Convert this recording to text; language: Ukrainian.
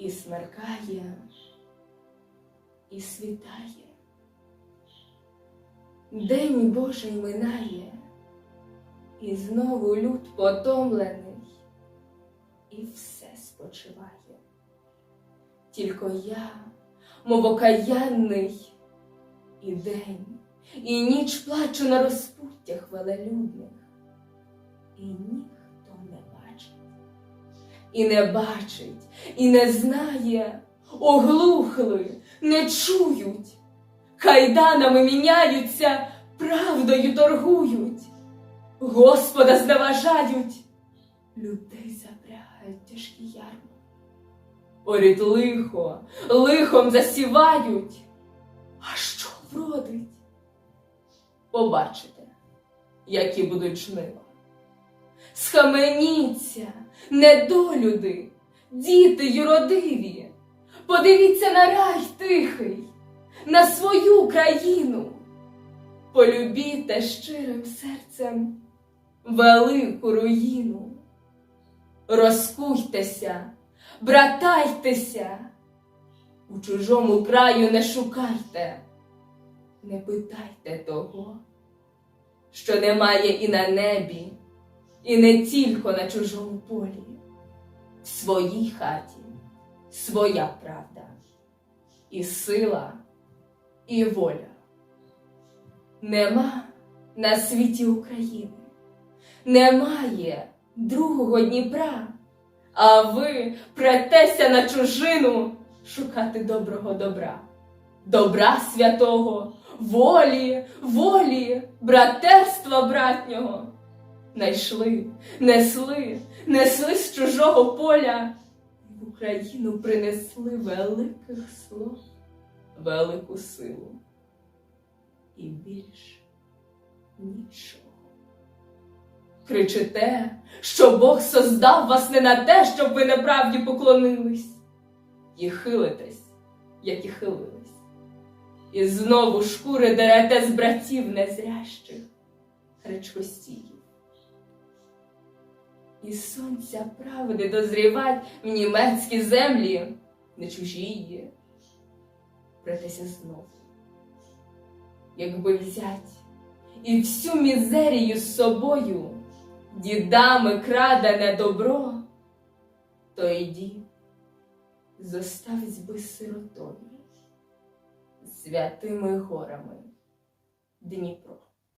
і смеркає, і світає. День Божий минає, і знову люд потомлений, і все спочиває. Тільки я, мов окаянний, і день, і ніч плачу на розпуттях велелюдних, і бачить, і не бачить, і не знає, оглухли, не чують, кайданами міняються, правдою торгують, Господа зневажають, людей запрягають тяжкі ярми. Орють лихо, лихом засівають. А що вродить? Побачите, які будуть жнива. Схаменіться, недолюди, діти юродиві. Подивіться на рай тихий, на свою країну. Полюбіте щирим серцем велику руїну. Розкуйтеся, братайтеся, у чужому краю не шукайте, не питайте того, що немає і на небі, і не тільки на чужому полі. В своїй хаті своя правда, і сила, і воля. Нема на світі України, немає другого Дніпра, а ви претеся на чужину шукати доброго добра, добра святого, волі, волі, братерства братнього. Найшли, несли, несли з чужого поля, в Україну принесли великих слов, велику силу. І більш нічого. Кричите, що Бог создав вас не на те, щоб ви неправді поклонились, і хилитесь, як і хилились, і знову шкури дерете з братів незрящих, речкостіїв. І сонця правди дозрівать в німецькі землі, не чужії, претеся знову якби взять і всю мізерію з собою, дідами крадене добро, то й дім зоставить би сиротою святими горами Дніпро.